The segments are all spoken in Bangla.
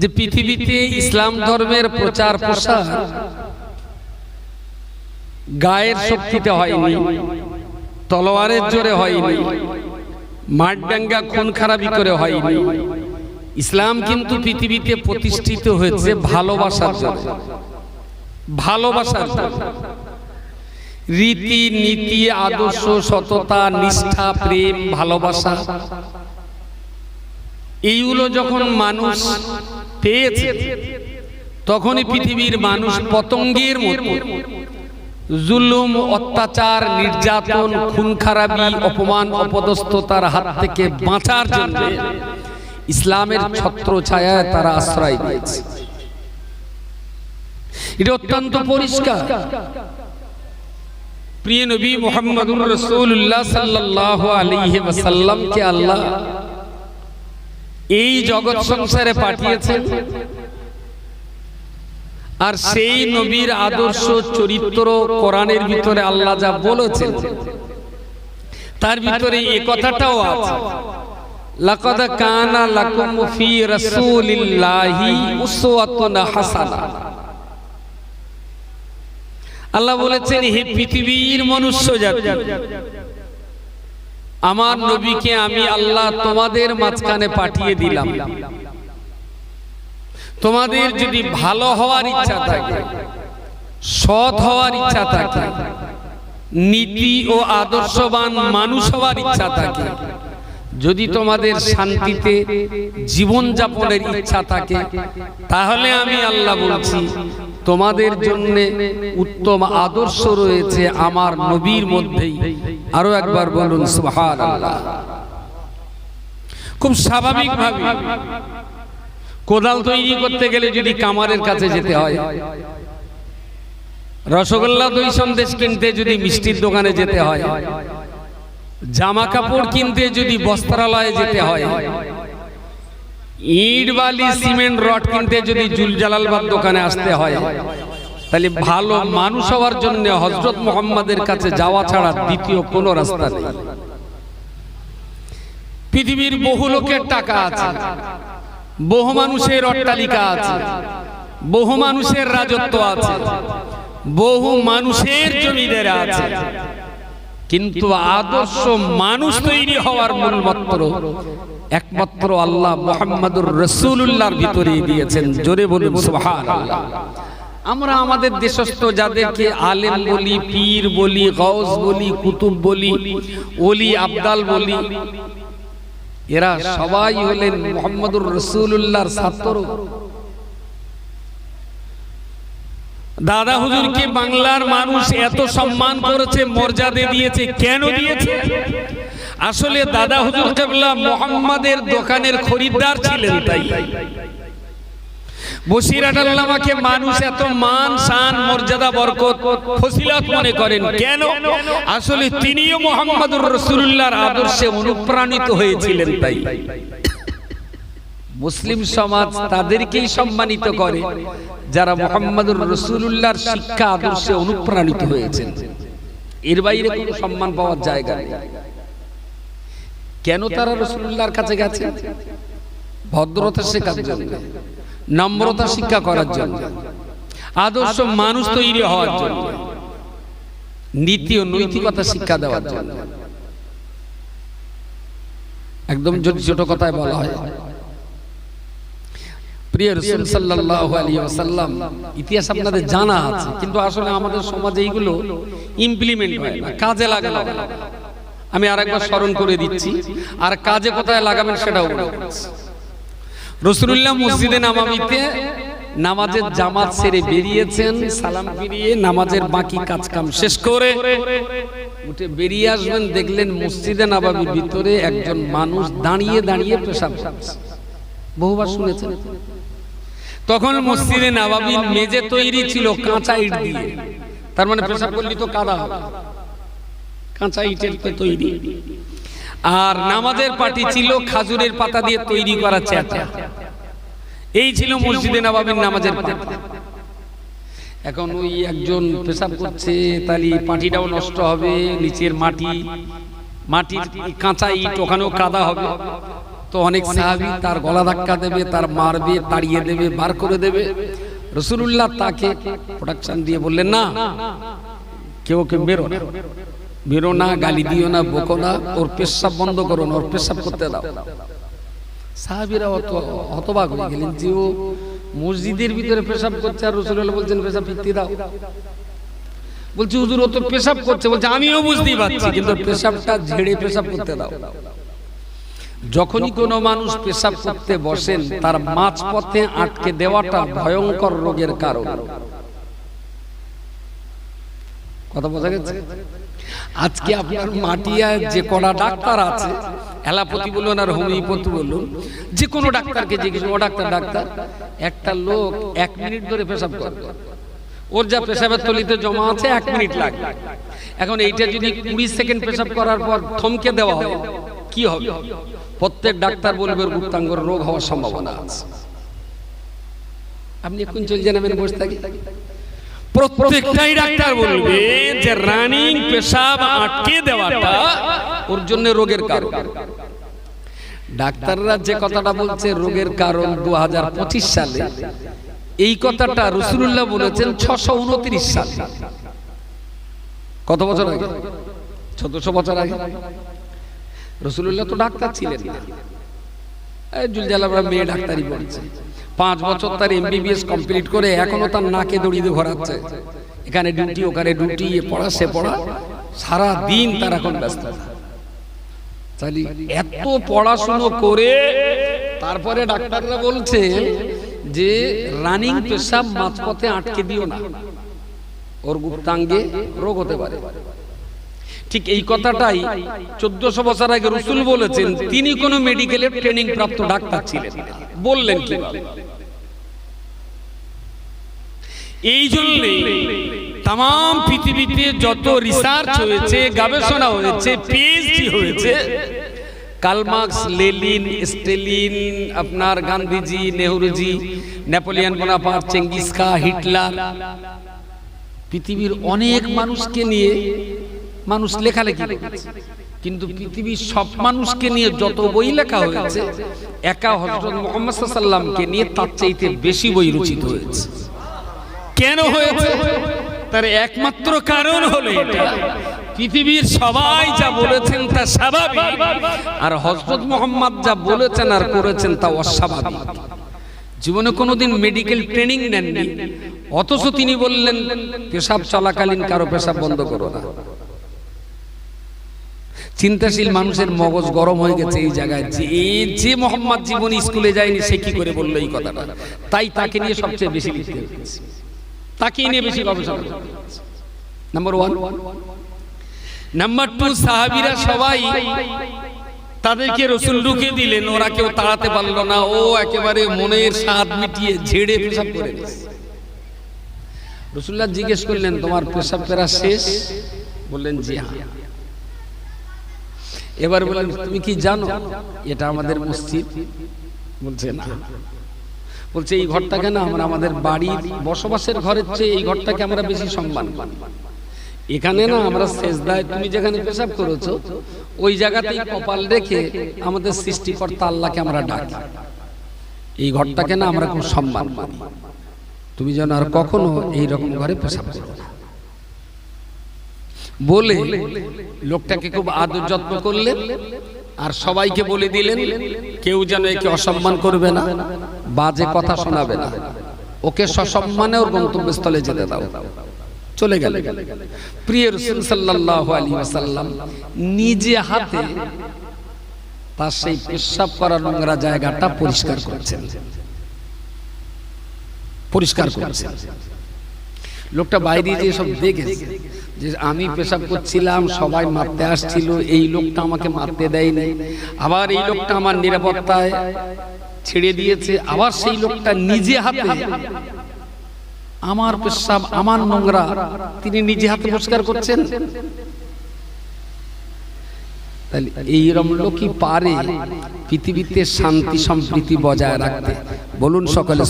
যে পৃথিবীতে ইসলাম ধর্মের প্রচার প্রসার গায়ের শক্তিতে হয়নি, তলোয়ারের জোরে হয়নি মাঠডাঙ্গা খুন খারাপি করে হয়নি। ইসলাম কিন্তু পৃথিবীতে প্রতিষ্ঠিত হয়েছে ভালোবাসার জন্য। ভালোবাসার রীতি নীতি আদর্শ, সততা, নিষ্ঠা, প্রেম, ভালোবাসা, এইগুলো যখন মানুষ পেয়েছে তখনই পৃথিবীর মানুষ পতঙ্গের মতো। জুলুম অত্যাচার নির্যাতন খুন খারাপি অপমান অপদস্থতার হাত থেকে বাঁচার জন্য ইসলামের ছত্র ছায়ায় তারা আশ্রয় দিয়েছে এটা অত্যন্ত পরিষ্কার। প্রিয় নবী মোহাম্মদুর রসুল্লাহ সাল্লাহ আলাইহি ওয়াসাল্লামকে আল্লাহ এই জগৎ সংসারে পাঠিয়েছেন। আর সেই নবীর আদর্শ চরিত্র কোরআনের ভিতরে আল্লাহ যা বলেছেন। তার ভিতরে এই কথাটাও আছে। লাকাদ কানা লাকুম ফি রাসূলিল্লাহি উসওয়াতুন হাসানা। আল্লাহ বলেছেন হে পৃথিবীর মনুষ্য জাতি আমার নবীকে আমি আল্লাহ তোমাদের মাঝখানে পাঠিয়ে দিলাম। তোমাদের যদি ভালো হওয়ার ইচ্ছা থাকে সৎ হওয়ার ইচ্ছা থাকে নীতি ও আদর্শবান মানুষ হওয়ার ইচ্ছা থাকে যদি তোমাদের শান্তিতে জীবন যাপনের ইচ্ছা থাকে তাহলে আমি আল্লাহ বলছি তোমাদের জন্য উত্তম আদর্শ রয়েছে আমার নবীর মধ্যেই। আরও একবার বলুন, সুবহানাল্লাহ। খুব স্বাভাবিকভাবে কোদাল তৈরি করতে গেলে যদি কামারের কাছে যেতে হয়, রসগোল্লা দই সন্দেশ কিনতে যদি মিষ্টির দোকানে যেতে হয়, জামা কাপড় কিনতে যদি বস্ত্রালয়ে যেতে হয় ইট বালি, সিমেন্ট, রড কিনতে যদি জুল জালালবাদ দোকানে আসতে হয়, তাহলে ভালো মানুষ হওয়ার জন্য হজরত মোহাম্মদের কাছে যাওয়া ছাড়া দ্বিতীয় কোনো রাস্তা নেই। পৃথিবীর বহু লোকের টাকা আছে, বহু মানুষের অট্টালিকা আছে, বহু মানুষের রাজত্ব আছে, বহু মানুষের জমিদের আছে। কিন্তু আদর্শ মানুষ তৈরি হওয়ার মূল মন্ত্র একমাত্র আল্লাহ মোহাম্মদুর রসুল্লাহর ভিতরে দিয়েছেন। জোরে বলুন, সুবহানাল্লাহ। আমরা আমাদের দেশস্থ যাদেরকে আলেম বলি, পীর বলি গৌস বলি, কুতুব বলি, ওলি আবদাল বলি, এরা সবাই হলেন মোহাম্মদুর রসুল্লাহর ছাত্র। দাদা হুজুরকে বাংলার মানুষ এত সম্মান করেছে, মর্যাদা দিয়েছে, কেন দিয়েছে? আসলে দাদা হুজুর কেবলা মোহাম্মদের দোকানের খরিদ্দার ছিলেন তাই। বসিরাট আল্লামাকে মানুষ এত মান মর্যাদা, বরকত ফজিলত মনে করেন। কেন? আসলে তিনিও মোহাম্মদুর রসুল্লাহর আদর্শে অনুপ্রাণিত হয়েছিলেন তাই। মুসলিম সমাজ তাদেরকেই সম্মানিত করে, যারা মোহাম্মদুর রসুল্লাহর শিক্ষা, আদর্শে অনুপ্রাণিত হয়েছেন। এর বাইরে কোনো সম্মান পাওয়ার জায়গা নেই। কেন তারা রসুল্লাহর কাছে গেছে? ভদ্রতা শেখার জন্য নম্রতা শিক্ষা করার জন্য আদর্শ মানুষ তৈরি হওয়ার জন্য নীতি ও নৈতিকতা শিক্ষা দেওয়ার জন্য। একদম যদি ছোট কথায় বলা হয়। প্রিয় রসুল সাল্লাল্লাহু আলাইহি ওয়াসাল্লাম ইতিহাস আপনাদের জানা আছে কিন্তু আসলে আমাদের সমাজে এইগুলো ইমপ্লিমেন্ট হয় না কাজে লাগে না। আমি আরেকবার স্মরণ করে দিচ্ছি। আর কাজে কোথায় লাগাবেন সেটাও রসুল্লাহ মসজিদে নামামিতে নামাজের জামাত সেরে বেরিয়েছেন সালাম ফিরিয়ে নামাজের বাকি কাজ কাম শেষ করে উঠে বেরিয়ে আসবেন দেখলেন মসজিদে নাবাবির ভিতরে একজন মানুষ দাঁড়িয়ে দাঁড়িয়ে পেশাব। বহুবার শুনেছেন। তখন মসজিদে নাবাবির মেজে তৈরি ছিল কাঁচা ইট দিয়ে। তার মানে পেশাব করলি তো কাদা হবে। কাঁচা ইটের তৈরি। আর নামাজের পাটি ছিল খাজুরের পাতা দিয়ে তৈরি করা চেঁচা এই ছিল মসজিদে নবাবের নামাজের পাটি এখন ওই একজন পেশাব করছে তাহলে পাটিটাও নষ্ট হবে নিচের মাটি মাটির কাঁচা ইট ওখানেও কাদা হবে। তো অনেক সাহাবি তার গলা ধাক্কা দেবে তার মারবে তাড়িয়ে দেবে বার করে দেবে। রসুল্লাহ তাকে প্রোডাকশন দিয়ে বললেন না কেউ কেউ বেরো বেরো না, গালি দিও না, বকো না, ওর পেশাব বন্ধ করো না, ওর পেশাব করতে দাও। সাহাবিরা অত হতবাক হয়ে গেলেন যে ও মসজিদের ভিতরে পেশাব করছে আর রসুল্লাহ বলছেন, পেশাব ফিরতে দাও। বলছি, হুজুর, ও তো পেশাব করছে। বলছে, আমিও বুঝতেই পারছি, কিন্তু পেশাবটা ঝেড়ে পেশাব করতে দাও। যখনই কোনো মানুষ পেশাব করতে বসেন, তার মাঝ পথে আটকে দেওয়াটা ভয়ঙ্কর রোগের কারণ। কথা বোঝা গেছে? আজকে আপনার মাটিয়ায় যে কড়া ডাক্তার আছে অ্যালাপতি বলুন আর হোমিওপ্যাথি বলুন যে কোনো ডাক্তারকে জিজ্ঞেস ও ডাক্তার ডাক্তার একটা লোক এক মিনিট ধরে পেশাব করবে ওর যা পেশাবের তলিতে জমা আছে এক মিনিট লাগবে। এখন এইটা যদি কুড়ি সেকেন্ড পেশাব করার পর থমকে দেওয়া হয় কি হবে? প্রত্যেক ডাক্তার বলবে গুপ্তাঙ্গর রোগ হওয়ার সম্ভাবনা আছে। আপনি এখন চলে যাবেন বসে থাকি? প্রত্যেকটাই ডাক্তার বলবে যে রানিং পেশাব আটকে দেওয়াটা ওর জন্য রোগের কারণ। ডাক্তাররা যে কথাটা বলছে রোগের কারণ দুহাজার পঁচিশ সালে এই কথাটা রসুল্লাহ বলেছেন ছশো উনত্রিশ সালে। কত বছর আগে? চোদ্দশো বছর আগে। রসুল্লাহ তো ডাক্তার ছিলেন না। জুলজালাবরা মেয়ে ডাক্তারই পড়ছে পাঁচ বছর তার এমবিবিএস কমপ্লিট করে এখনও তার নাকে দড়িয়ে ঘোরাচ্ছে এখানে ডিউটি ওখানে ডিউটি এ পড়া সে পড়া। সারা দিন তার এখন ব্যস্ত। তাহলে এত পড়াশুনো করে তারপরে ডাক্তাররা বলছেন যে রানিং পেশাব মাঝপথে আটকে দিও না। ওর গুপ্তাঙ্গে রোগ হতে পারে। ঠিক এই কথাটাই চোদ্দশো বছর আগে রসুল বলেছেন। তিনি কোনো মেডিকেলের ট্রেনিং প্রাপ্ত ডাক্তার ছিলেন বললেন কি? এই জন্য তাম পৃথিবীতে যত রিসার্চ হয়েছে, গবেষণা হয়েছে পিএইচডি হয়েছে কালমার্কস লেলিন স্টেলিন আপনার Gandhiji, Nehruji Napoleon Bonaparte Genghis Khan Hitler পৃথিবীর অনেক মানুষকে নিয়ে মানুষ লেখালেখি কিন্তু পৃথিবীর সব মানুষকে নিয়ে যত বই লেখা হয়েছে, একা হজরত মোহাম্মদ সাল্লামকে নিয়ে তার চাইতে বেশি বই রচিত হয়েছে। কেন হয়েছে? তার একমাত্র কারণ হলো এটা। পৃথিবীর সবাই যা বলেছেন তা স্বাভাবিক, আর হজরত মোহাম্মদ যা বলেছেন আর করেছেন তা অস্বাভাবিক। জীবনে কোনোদিন মেডিকেল ট্রেনিং নেননি, অথচ তিনি বললেন, পেশাব চলাকালীন কারও পেশাব বন্ধ করো না। চিন্তাশীল মানুষের মগজ গরম হয়ে গেছে এই জায়গায়। যে যে মোহাম্মদ জীবন স্কুলে যায়নি, সে কি করে বলল এই কথাটা? তাই তাকে নিয়ে সবচেয়ে বেশি লিখতে তাকে নিয়ে বেশি গবেষণা নাম্বার ওয়ান নাম্বার টু সাহাবিরা সবাই তাদেরকে রসুল ঢুকে দিলেন, ওরা কেউ তাড়াতে পারল না। ও একেবারে মনের স্বাদ মিটিয়ে ঝেড়ে পেশাব করে রসুল্লাহ জিজ্ঞেস করলেন, তোমার পেশাব পেরা শেষ? বললেন, জি হ্যাঁ। এবার বললেন, তুমি কি জানো? এটা আমাদের মসজিদ? বলছে, না। বলছে, এই ঘরটাকে না আমরা আমাদের বাড়ির বসবাসের ঘরের চেয়ে এই ঘরটাকে আমরা বেশি সম্মান এখানে না আমরা শেষদায় তুমি যেখানে পেশাব করেছ, ওই জায়গাতেই কপাল রেখে আমাদের সৃষ্টিকর্তা আল্লাহকে আমরা ডাকি। এই ঘরটাকে না আমরা খুব সম্মান করি। তুমি যেন আর কখনো এইরকম ঘরে পেশাব করো না। বলে লোকটাকে খুব আদর যত্ন করলেন আর সবাইকে বলে দিলেন কেউ যেন একে অসম্মান করবে না বাজে কথা শোনাবে না। ওকে সসম্মানে ওর গন্তব্যস্থলে যেতে দাও। চলে গেল প্রিয় রসুল সাল্লাহ আলী ওয়াসাল্লাম নিজে হাতে তার সেই পেশাব করা নোংরা জায়গাটা পরিষ্কার করছেন। পরিষ্কার করছেন। লোকটা বাইরে যে সব দেখেছে। যে আমি পেশাব করছিলাম সবাই মারতে আসছিল এই লোকটা আমাকে মারতে দেয়নি। আবার এই লোকটা আমার নিরাপত্তায় ছেড়ে দিয়েছে। আবার সেই লোকটা নিজে হাতে আমার পেশাব আমার নোংরা তিনি নিজে হাতে পরিষ্কার করছেন। তাহলে এইরকম লোকই পারে পৃথিবীতে শান্তি সম্প্রীতি বজায় রাখতে? বলুন সকলে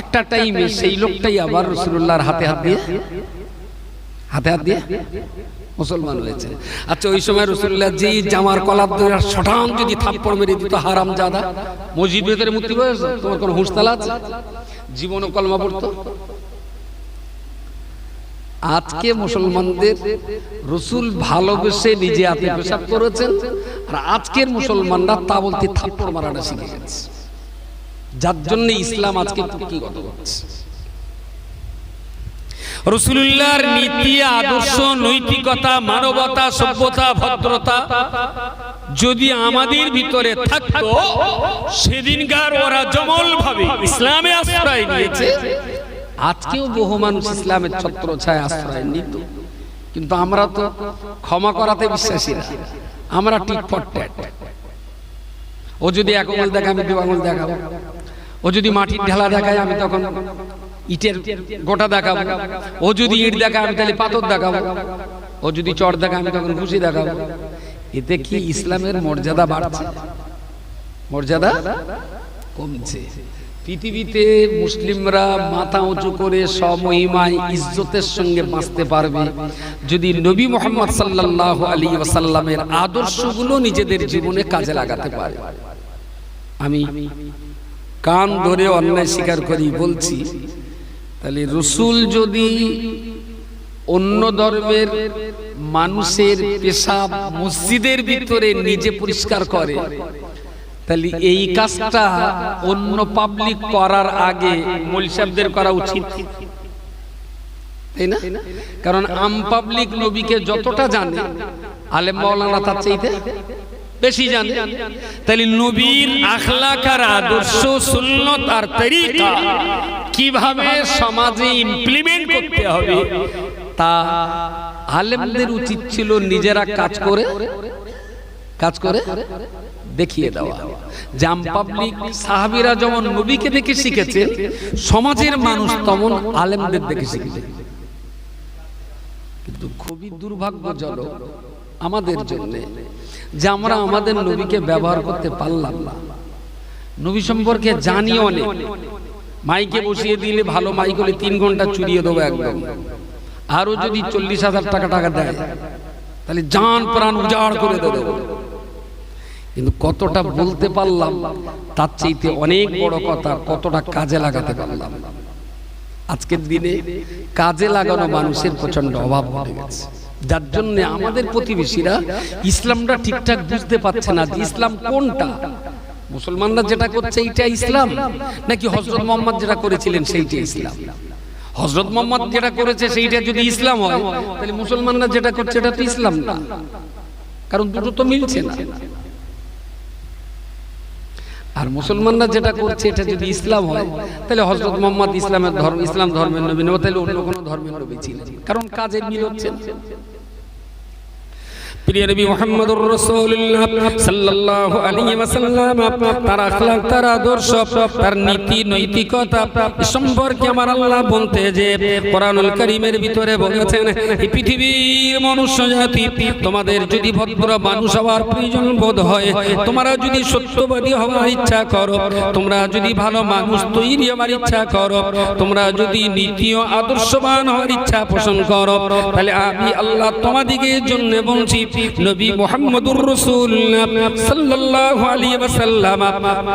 একটা টাইমে সেই লোকটাই আবার রসুল্লাহর হাতে হাত দিয়ে, হাতে হাত দিয়ে মুসলমান হয়েছে। আচ্ছা ওই সময় রসুল্লাহ যে জামার কলাপ ধরে শটান যদি থাপ্পড় মেরে দিত হারাম জাদা মসজিদ ভেতরে মুক্তি হয়েছে তোমার কোনো হুঁশতালা আছে? জীবন কলমা পড়তো? আজকে মুসলমানদের রসুল ভালোবেসে নিজে হাতে পেশাব করেছেন, আর আজকের মুসলমানরা তা বলতে থাপ্পড় মারাটা শিখে গেছে। যার জন্য ইসলাম আজকে কুকিগত হচ্ছে রসুল্লাহর নীতি, আদর্শ, নৈতিকতা, মানবতা, সভ্যতা, ভদ্রতা যদি আমাদের ভিতরে থাকতো, সেদিনকার ওরা জমল ভাবে ইসলামে আশ্রয় নিয়েছে আজকেও বহু মানুষ ইসলামের ছত্র ছায় আশ্রয় নিত। কিন্তু আমরা তো ক্ষমা করাতে বিশ্বাসী না। আমরা টিক ও যদি এক আঙুল দেখে আমি দু আঙুল দেখাবো। ও যদি মাটির ঢেলা দেখায়, আমি তখন ইটের গোটা দেখাবো। ও যদি ইট দেখায়, আমি তাহলে পাথর দেখাবো। ও যদি চট দেখায়, আমি তখন খুশি দেখাবো। এতে কি ইসলামের মর্যাদা বাড়ছে? মর্যাদা কমছে। পৃথিবীতে মুসলিমরা মাথা উঁচু করে সমহিমায় ইজ্জতের সঙ্গে বাঁচতে পারবে। যদি নবী মোহাম্মদ সাল্লাল্লাহু আলী ওয়াসাল্লামের আদর্শগুলো নিজেদের জীবনে কাজে লাগাতে পারে। আমি কান ধরে অন্যায় স্বীকার করি, বলছি, তাহলে রসুল যদি অন্য ধর্মের মানুষের পেশাব মসজিদের ভিতরে নিজে পরিষ্কার করে তাহলে এই কাজটা অন্য পাবলিক করার আগে মলসাবদের করা উচিত। তাই না? কারণ আম পাবলিক নবীকে যতটা জানে আলেম মাওলানা তার চাইতে বেশি জানে। তাহলে নবীর আখলাক আর আদর্শ সুন্নত আর তরিকা কীভাবে সমাজে ইমপ্লিমেন্ট করতে হবে তা আলেমদের উচিত ছিল নিজেরা কাজ করে কাজ করে। দেখিয়ে দেওয়া। জাম পাবলিক সাহাবিরা যেমন নবীকে দেখে শিখেছে, সমাজের মানুষ তেমন আলেমদের দেখে শিখেছে। কিন্তু খুবই দুর্ভাগ্যজনক আমাদের জন্য যে আমরা আমাদের নবীকে ব্যবহার করতে পারলাম না। নবী সম্পর্কে জানি অনেক মাইকে বসিয়ে দিলে ভালো, মাইক হলে তিন ঘণ্টা চুরিয়ে দেবো একদম। আরও যদি চল্লিশ হাজার টাকা টাকা দেয়, তাহলে জান প্রাণ উজাড় করে দেবো। কিন্তু কতটা বলতে পারলাম তার চাইতে অনেক বড় কথা কতটা কাজে লাগাতে পারলাম। আজকের দিনে কাজে লাগানো মানুষের প্রচণ্ড অভাব হয়ে গেছে। যার জন্য আমাদের প্রতিবেশীরা ইসলামটা ঠিকঠাক বুঝতে পারছে না যে ইসলাম কোনটা? মুসলমানরা যেটা করছে এইটা ইসলাম? নাকি হজরত মোহাম্মদ যেটা করেছিলেন সেইটা ইসলাম। হজরত মোহাম্মদ যেটা করেছে সেইটা যদি ইসলাম হয় তাহলে মুসলমানরা যেটা করছে এটা তো ইসলাম না। কারণ দুটো তো মিলছে না আর মুসলমানরা যেটা করছে, এটা যদি ইসলাম হয়, তাহলে হজরত মোহাম্মদ ইসলামের ধর্ম, ইসলাম ধর্মের নবী তাহলে অন্য কোনো ধর্মের নবী ছিলেন। কারণ কাজের মিল হচ্ছে আদর্শ, তার নীতি, নৈতিকতা সম্পর্কে আমার আল্লাহ বলতে যে কোরআনুল কারীমের ভিতরে বলেছেন এই পৃথিবীর মনুষ্য জাতি, তোমাদের যদি ভদ্র মানুষ হওয়ার প্রয়োজন বোধ হয়, তোমরা যদি সত্যবাদী হওয়ার ইচ্ছা করো, তোমরা যদি ভালো মানুষ তৈরি হওয়ার ইচ্ছা করো, তোমরা যদি নীতি ও আদর্শবান হওয়ার ইচ্ছা পোষণ করো, তাহলে আমি আল্লাহ তোমাদিগের জন্য বলছি নবী মুহাম্মদুর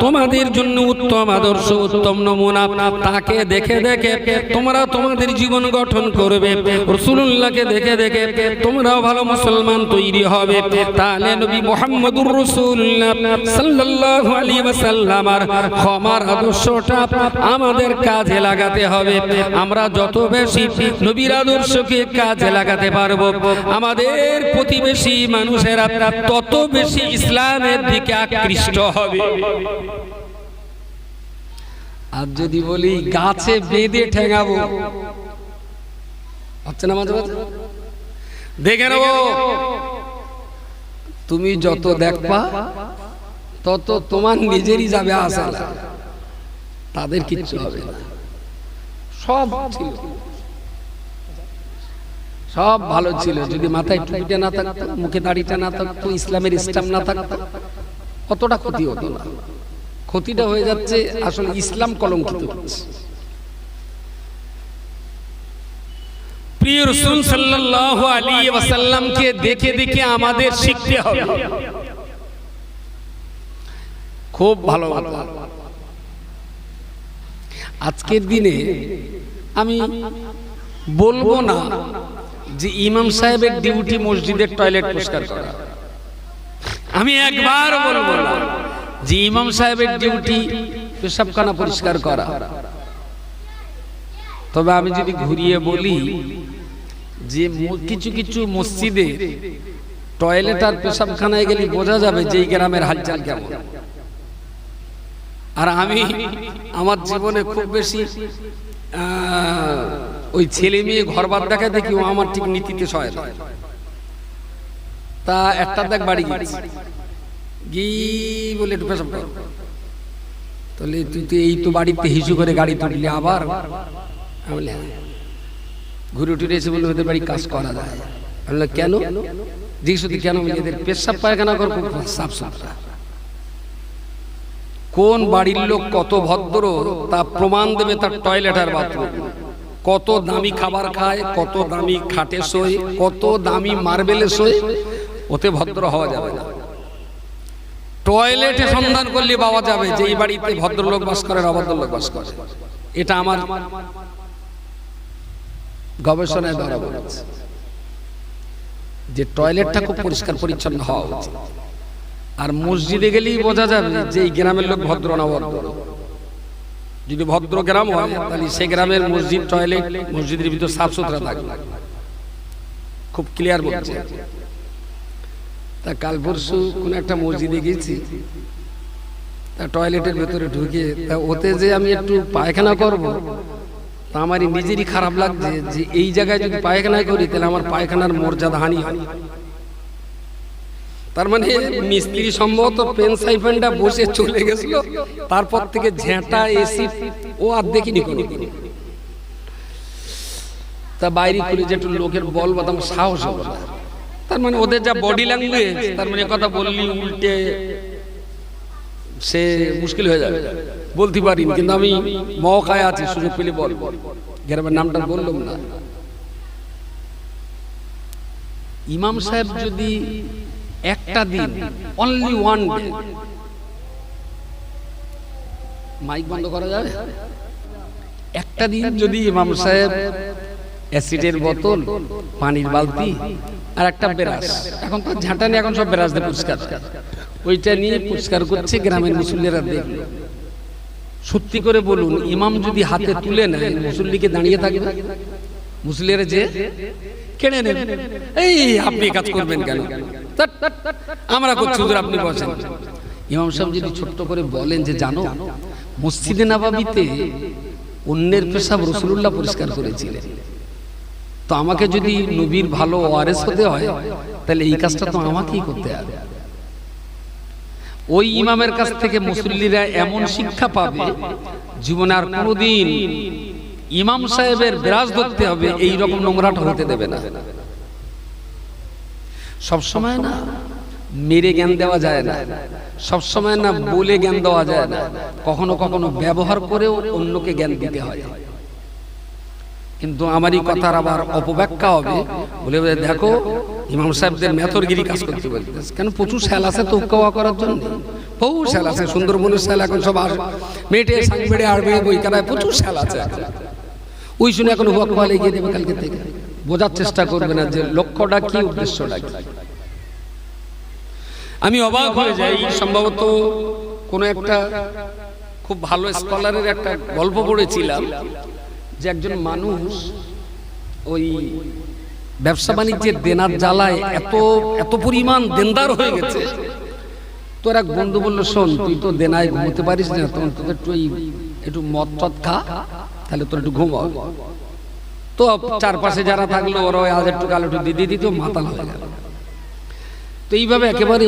তোমাদের জন্য উত্তম আদর্শ, উত্তম নমুনা, তাকে দেখে দেখে তোমরা তোমাদের জীবন গঠন করবে, রাসূলুল্লাহকে দেখে দেখে তোমরাও ভালো মুসলমান তৈরি হবে। তাহলে নবী মুহাম্মদুর আর ক্ষমার আদর্শটা আমাদের কাজে লাগাতে হবে। আমরা যত বেশি নবীর আদর্শকে কাজে লাগাতে পারব, আমাদের প্রতিবেশী মানুষেরা তত বেশি ইসলামের দিকে আকৃষ্ট হবে। আর যদি বলি গাছে বেঁধে ঠেঙাবো হচ্ছে না মাঝে মাঝে দেখে নেব। তুমি যত দেখবা তত তোমার নিজেরই যাবে আসা তাদের কিচ্ছু হবে না। সব ছিল। সব ভালো ছিল। যদি মাথায় টুপিটা না থাকতো মুখে দাড়িটা না থাকতো ইসলামের ইসলাম না থাকতো অতটা ক্ষতি হতো না। ক্ষতিটা হয়ে যাচ্ছে আসলে ইসলাম কলঙ্কিত হচ্ছে। প্রিয় রসুল সাল্লাল্লাহু আলাইহি ওয়াসাল্লামকে দেখে দেখে আমাদের শিখতে হবে। খুব ভালো কথা। আজকের দিনে আমি বলব না যে ইমাম সাহেবের ডিউটি মসজিদের টয়লেট পরিষ্কার করা। আমি একবার বলব যে ইমাম সাহেবের ডিউটি পেশাবখানা পরিষ্কার করা। তবে আমি যদি ঘুরিয়ে বলি যে কিছু কিছু মসজিদে টয়লেট আর পেশাবখানায় গেলে বোঝা যাবে যে এই গ্রামের হালচাল কেমন। আর আমি আমার জীবনে খুব বেশি ওই ছেলে মেয়ে ঘর বাদ দেখা দেখি ও আমার ঠিক নীতিতে সয় তা একটা দেখ বাড়ি গেছি গি বলে একটু পেশাব কর। তাহলে তুই তো এই তো বাড়িতে হিসু করে গাড়ি তুললি আবার। হ্যাঁ। ঘুরে টুরে এসে বলল, ওদের বাড়ি কাজ করা যায়। আমি কেন? জিজ্ঞেস কেন? এদের পেশাব পায়খানা করব। সাফ সাফরা কোন বাড়ির লোক কত ভদ্র, তা প্রমাণ দেবে তার টয়লেট আর বাথরুম কত দামি খাবার খায়, কত দামি খাটে শোয়, কত দামি মার্বেলে শোয়, ওতে ভদ্র হওয়া যাবে না। টয়লেটে সন্ধান করলে পাওয়া যাবে যে এই বাড়িতে ভদ্রলোক বাস করে, অভদ্রলোক বাস করে। এটা আমার গবেষণায় দ্বারা বলেছে যে টয়লেটটা খুব পরিষ্কার পরিচ্ছন্ন হওয়া উচিত। আর মসজিদে গেলেই বোঝা যাবে যে এই গ্রামের লোক ভদ্র না ভদ্র যদি ভদ্র গ্রাম হয়, তাহলে সে গ্রামের মসজিদ, টয়লেট, মসজিদের ভিতর সাফ সুতরা থাকবে। খুব ক্লিয়ার বলছে। তা কাল পরশু কোন একটা মসজিদে গেছি, তা টয়লেটের ভেতরে ঢুকে, তা ওতে যে আমি একটু পায়খানা করব, তা আমারই নিজেরই খারাপ লাগছে যে এই জায়গায় যদি পায়খানা করি, তাহলে আমার পায়খানার মর্যাদা হানি হয় তার মানে মিস্ত্রি সম্ভবত পেন সাইফেনটা বসে চলে গেছিল। তারপর থেকে ঝেঁটা এসি ও আর দেখিনি কোনো তা বাইরে খুলে যে একটু লোকের বল বা আমার সাহস হলো না। তার মানে ওদের যা বডি ল্যাঙ্গুয়েজ তার মানে কথা বললি উল্টে সে মুশকিল হয়ে যাবে। বলতে পারিনি কিন্তু আমি মহকায় আছি সুযোগ পেলে বল। গ্রামের নামটা বললাম না। ইমাম সাহেব যদি একটা দিন অনলি ওয়ান ডে মাইক বন্ধ করা যাবে? একটা দিন যদি ইমাম সাহেব অ্যাসিডের বোতল পানির বালতি আর একটা বেরাস। এখন তো ঝাঁটা নিয়ে এখন সব বেরাস দিয়ে পরিষ্কার ওইটা নিয়ে পরিষ্কার করছে গ্রামের মুসল্লিরা। দেখল সত্যি করে বলুন ইমাম যদি হাতে তুলে নেয় মুসল্লিকে দাঁড়িয়ে থাকবে। মুসল্লিরা যে কেড়ে নেবে। এই আপনি কাজ করবেন কেন? আমরা করছি হুজুর আপনি বসেন। ইমাম সাহেব যদি ছোট্ট করে বলেন যে জানো মসজিদে নাবাবিতে অন্যের পেশাব রসুল্লাহ পরিষ্কার করেছিলেন। তো আমাকে যদি নবীর ভালো ওয়ারেস হতে হয় তাহলে এই কাজটা তো আমাকেই করতে হবে। ওই ইমামের কাছ থেকে মুসল্লিরা এমন শিক্ষা পাবে জীবনে আর কোনোদিন ইমাম সাহেবের বিরাজ ধরতে হবে এই রকম নোংরাটা হতে দেবে না। সব সময় না মেরে জ্ঞান দেওয়া যায় না। সব সময় না বলে জ্ঞান দেওয়া যায় না। কখনো কখনো ব্যবহার করেও অন্যকে জ্ঞান দিতে হয়। কিন্তু আমারই কথার আবার অপব্যাখ্যা হবে। বলে দেখো, ইমাম সাহেবদের মেথরগিরি কাজ করতে বলতেছে। কেন প্রচুর স্যাল আছে তো উক্কা করার জন্য? বহু স্যাল আছে, সুন্দরবনের স্যাল এখন সব আর মেটে, সাংবেড়ে আড়বেড়ে বই কানায় প্রচুর স্যাল আছে ওই শুনে এখন হুয়া গিয়ে দেবে কালকে থেকে। বোঝার চেষ্টা করবে না যে লক্ষ্যটা কি, উদ্দেশ্যটা কি। আমি অবাক হয়ে যাই, সম্ভবত কোনো একটা খুব ভালো স্কলারের একটা গল্প পড়েছিলাম যে একজন মানুষ ওই ব্যবসা বাণিজ্যের দেনার জ্বালায় এত এত পরিমাণ দেনদার হয়ে গেছে। তোর এক বন্ধু বলল, শোন, তুই তো দেনায় ঘুমোতে পারিস না, তখন তোদের একটু একটু মদ টদ খা, তাহলে তোর একটু ঘুম হবে। তো চারপাশে যারা থাকল ওরা আজ একটু কাল একটু দিদি দিত মাতাল হয়ে গেল তো এইভাবে একেবারে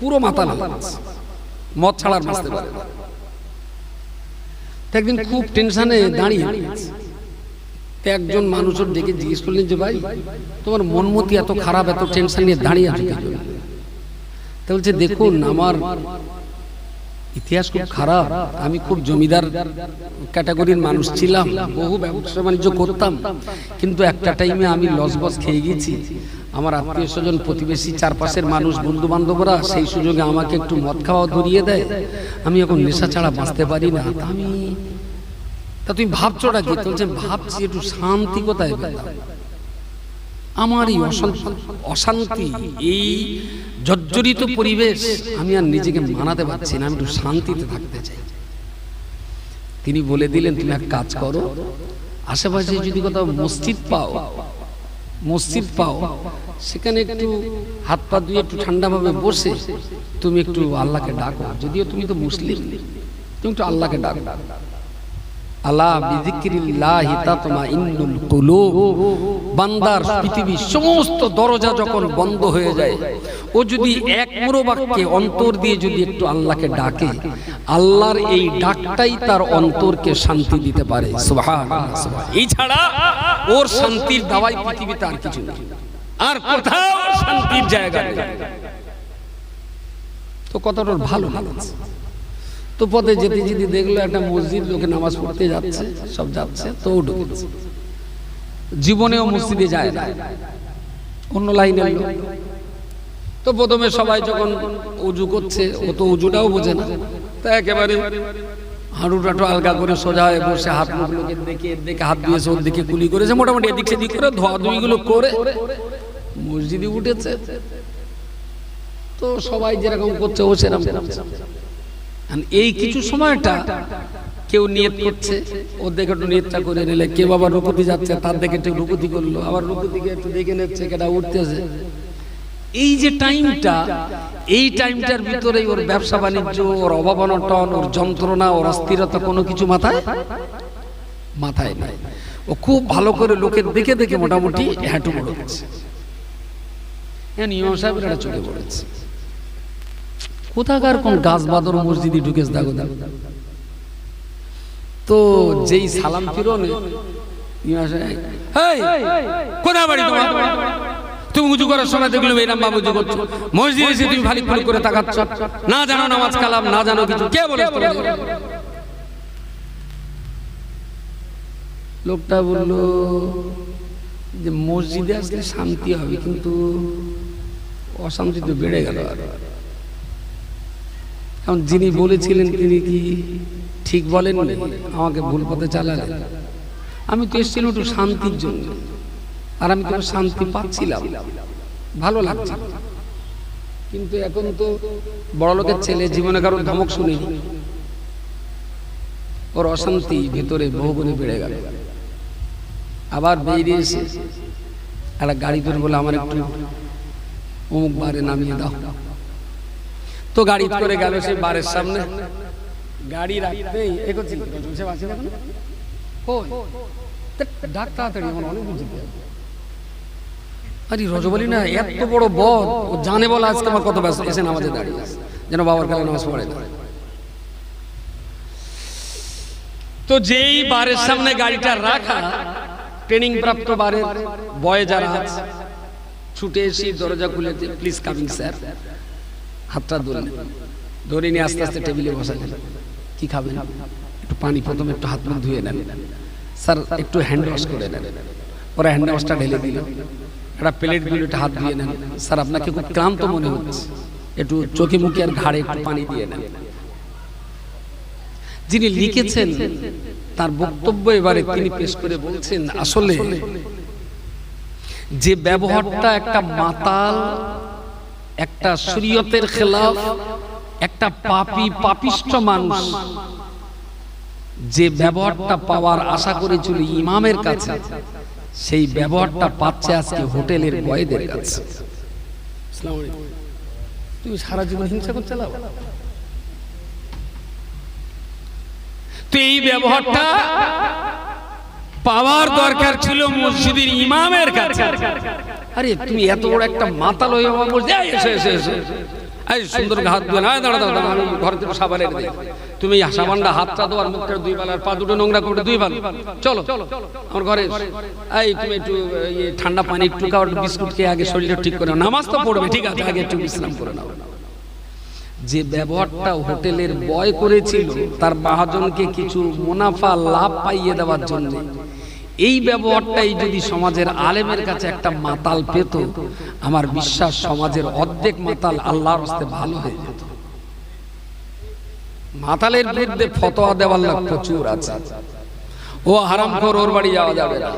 পুরো মাতাল হয়ে। মদ ছাড়ার বাঁচতে পারে একদিন খুব টেনশনে দাঁড়িয়ে। একজন মানুষের ডেকে জিজ্ঞেস করলেন যে, ভাই, তোমার মনমতি এত খারাপ, এত টেনশন নিয়ে দাঁড়িয়ে আছো জন্য?" বলছে, দেখুন, আমার ইতিহাস খুব খারাপ। আমি খুব জমিদার ক্যাটাগরির মানুষ ছিলাম, বহু ব্যবসা বাণিজ্য করতাম, কিন্তু একটা টাইমে আমি লস বস খেয়ে গেছি। আমার আত্মীয় স্বজন প্রতিবেশী চারপাশের মানুষ বন্ধু বান্ধবরা সেই সুযোগে আমাকে একটু মদ খাওয়া ধরিয়ে দেয়। আমি এখন নেশা ছাড়া বাঁচতে পারি না। আমি তা তুমি ভাবছোটা কি? বলছে, ভাবছি একটু শান্তি কোথায় পেলাম আমার এই অশান্তি, এই জর্জরিত পরিবেশ আমি আর নিজেকে মানাতে পারছি না, আমি একটু শান্তিতে থাকতে চাই। তিনি বলে দিলেন, তুমি এক কাজ করো, আশেপাশে যদি কোথাও মসজিদ পাও মসজিদ পাও, সেখানে একটু হাত পা ধুয়ে একটু ঠান্ডাভাবে বসে তুমি একটু আল্লাহকে ডাকো। যদিও তুমি তো মুসলিম, তুমি একটু আল্লাহকে ডাকো। কুলুব। বান্দার পৃথিবীর সমস্ত দরজা যখন বন্ধ হয়ে যায়, ও যদি এক বাক্যে অন্তর দিয়ে যদি একটু আল্লাহকে ডাকে, আল্লাহর এই ডাকটাই তার অন্তরকে শান্তি দিতে পারে। এই ছাড়া ওর শান্তির দাওয়াই পৃথিবীতে আর কিছু নেই। আর কোথাও শান্তির জায়গা তো কতটা ভালো লাগছে। তো পথে যেতে যেতে দেখল একটা মসজিদ, লোকে নামাজ পড়তে যাচ্ছে, সব যাচ্ছে, তো ঢুকেছে জীবনেও মসজিদে যায় না। অন্য লাইনে তো প্রথমে সবাই যখন উজু করছে, ও তো উজুটাও বোঝে না। তা একেবারে হাঁটু টাটু আলগা করে সোজা হয়ে বসে হাত মুখ লোকের দেখে হাত দিয়েছে ওর দিকে কুলি করেছে, মোটামুটি এদিক সেদিক করে ধোয়া ধুইগুলো করে মসজিদে উঠেছে। তো সবাই যেরকম করছে ও সেরকম এই কিছু সময়টা কেউ নিয়ত করছে ওর দেখে একটু নিয়তটা করে নিলে, কেউ আবার রুকুতি যাচ্ছে, তার দেখে একটু রুকুতি করল, আবার রুকুতিকে একটু দেখে নিচ্ছে কেটা উঠতেছে। এই যে টাইমটা, এই টাইমটার ভিতরেই ওর ব্যবসা বাণিজ্য, ওর অভাব অনটন, ওর যন্ত্রণা, ওর অস্থিরতা কোনো কিছু মাথায় মাথায় নাই। ও খুব ভালো করে লোকের দেখে দেখে মোটামুটি হ্যাঁটু পড়েছে হ্যাঁ নিয়ম একটা চলে পড়েছে। কোথাকার কোন গাছ বাদর মসজিদে ঢুকেছে দেখো দেখো। তো যেই সালাম ফিরনে কোথায় বাড়ি তোমার? তুমি উজু করার সময় দেখল এরাম বাবু উজু করছ। মসজিদে এসে তুমি ভালি ভালি করে তাকাচ্ছ। না জানো নামাজ কালাম না জানো কিছু। কে বলে লোকটা বলল যে মসজিদে আসলে শান্তি হবে কিন্তু অশান্তি তো বেড়ে গেল আর। এখন যিনি বলেছিলেন তিনি কি ঠিক বলেন আমাকে ভুল পথে চালালেন। আমি তো এসেছিলাম একটু শান্তির জন্য। আর আমি তো শান্তি পাচ্ছিলাম। ভালো লাগছে। কিন্তু এখন তো বড় লোকের ছেলে জীবনে কারোর ধমক শুনিনি। ওর অশান্তি ভেতরে বহুগুণে বেড়ে গেল। আবার বেরিয়ে এসে একটা গাড়ি ধরে বলে আমার একটু অমুক বারে নামিয়ে দাও। তো গাড়ি করে গেল সে বারের সামনে। গাড়ি রাখতেই সে কই? ডাক তাড়াতাড়ি আমার অনেক বুঝতে আরে রজবলি না এত বড় বদ। ও জানে বলা আজকে আমার কত ব্যস্ত। এসে নামাজে দাঁড়িয়ে। আছে যেন বাবার কালে নামাজ পড়ে না। তো যেই বারের সামনে গাড়িটা রাখা ট্রেনিং প্রাপ্ত বারের বয় যারা আছে ছুটে এসে দরজা খুলে প্লিজ কামিং স্যার হাতটা ধরলেন ধরে নিয়ে আস্তে আস্তে টেবিলে বসালেন। কি খাবেন? একটু পানি, প্রথমে একটু হাত মুখ ধুয়ে নেন। স্যার, একটু হ্যান্ড ওয়াশ করে নেন। ওরা হ্যান্ড ওয়াশটা ঢেলে দিল। একটা প্লেট দিল একটু হাত ধুয়ে নেন। স্যার, আপনাকে খুব ক্লান্ত মনে হচ্ছে। একটু চোখে মুখে আর ঘাড়ে একটু পানি দিয়ে নেন। যিনি লিখেছেন, তার বক্তব্য এবারে তিনি পেশ করে বলছেন, আসলে যে ব্যবহারটা একটা মাতাল একটা শরীয়তের খেলাফ একটা পাপি পাপিষ্ট মানুষ। যে ব্যবহারটা পাওয়ার আশা করেছিল ইমামের কাছে সেই ব্যবহারটা পাচ্ছে আজকে হোটেলের বয়েদের কাছে। তুমি সারা জীবন হিংসা করতে তো এই ব্যবহারটা পাওয়ার দরকার ছিল মসজিদের ইমামের কাছে। আরে, তুমি এত বড় একটা মাতাল হয়ে আমার বলছে এসো এসো এসো। এই, সুন্দর হাত ধুয়ে না দাঁড়া দাঁড়া ঘর থেকে সাবান এনে দিই তুমি সাবানটা হাতটা ধোয়ার মুখটা দুই বেলার পা দুটো নোংরা করে দুই বেলা। চলো, আমার ঘরে। এই, তুমি একটু ঠান্ডা পানি একটু খাও, একটু বিস্কুট খেয়ে আগে শরীরটা ঠিক করে। নামাজ তো পড়বে, ঠিক আছে, আগে একটু বিশ্রাম করে নাও। যে ব্যবহারটা হোটেলের বয় করেছিল, তার মহাজনকে কিছু মুনাফা লাভ পাইয়ে দেওয়ার জন্য এই ব্যবহারটাই যদি সমাজের আলেমের কাছে একটা মাতাল পেত, আমার বিশ্বাস সমাজের অর্ধেক মাতাল আল্লাহর হস্তে ভালো হয়ে যেত। মাতালের বিরুদ্ধে ফতোয়া দেওয়ার লোক প্রচুর আছে। ও হারাম ওর বাড়ি যাওয়া যাবে না।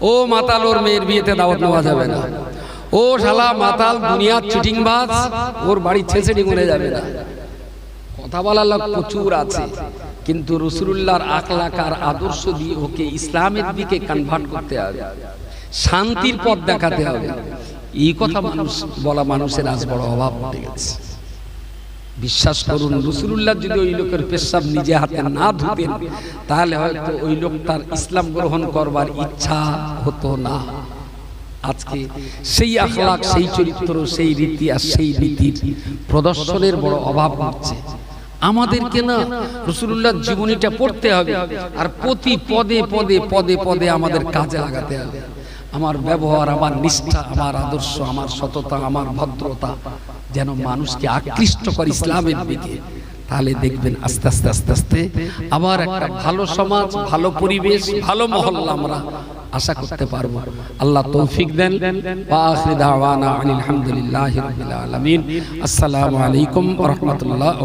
ও মাতাল, ওর মেয়ের বিয়েতে দাওয়াত নেওয়া যাবে না। ও শালা মাতাল, দুনিয়ার চিটিংবাজ, ওর বাড়ি ছেঁচেড়ি মরে যাবে না। কথা বলার লোক প্রচুর আছে। কিন্তু রসুল্লাহর আখলাকার আদর্শ দিয়ে ওকে ইসলামের দিকে কনভার্ট করতে হবে। শান্তির পথ দেখাতে হবে। এই কথা মানুষ, বলা মানুষের আজ বড় অভাব ঘটে গেছে। বিশ্বাস করুন রসুল্লাহ যদি ওই লোকের পেশাব নিজে হাতে না ধুতেন, তাহলে হয়তো ওই লোকটার ইসলাম গ্রহণ করবার ইচ্ছা হতো না। আজকে সেই আখলাক, সেই চরিত্র, সেই রীতি আর সেই রীতির প্রদর্শনের বড় অভাব হচ্ছে। আমাদেরকে না রসুল্লাহ জীবনীটা পড়তে হবে আর প্রতি পদে পদে পদে পদে আমাদের কাজে লাগাতে হবে। আমার ব্যবহার, আমার নিষ্ঠা, আমার আদর্শ, আমার সততা, আমার ভদ্রতা যেন মানুষকে আকৃষ্ট করে ইসলামের দিকে। তাহলে দেখবেন আস্তে আস্তে আস্তে আস্তে আবার একটা ভালো সমাজ, ভালো পরিবেশ, ভালো মহল্লা আমরা আশা করতে পারব। আল্লাহ তৌফিক দেন। ওয়া আখির দাওয়ানা আনিল হামদুলিল্লাহি আসসালামু আলাইকুম রাহমাতুল্লাহ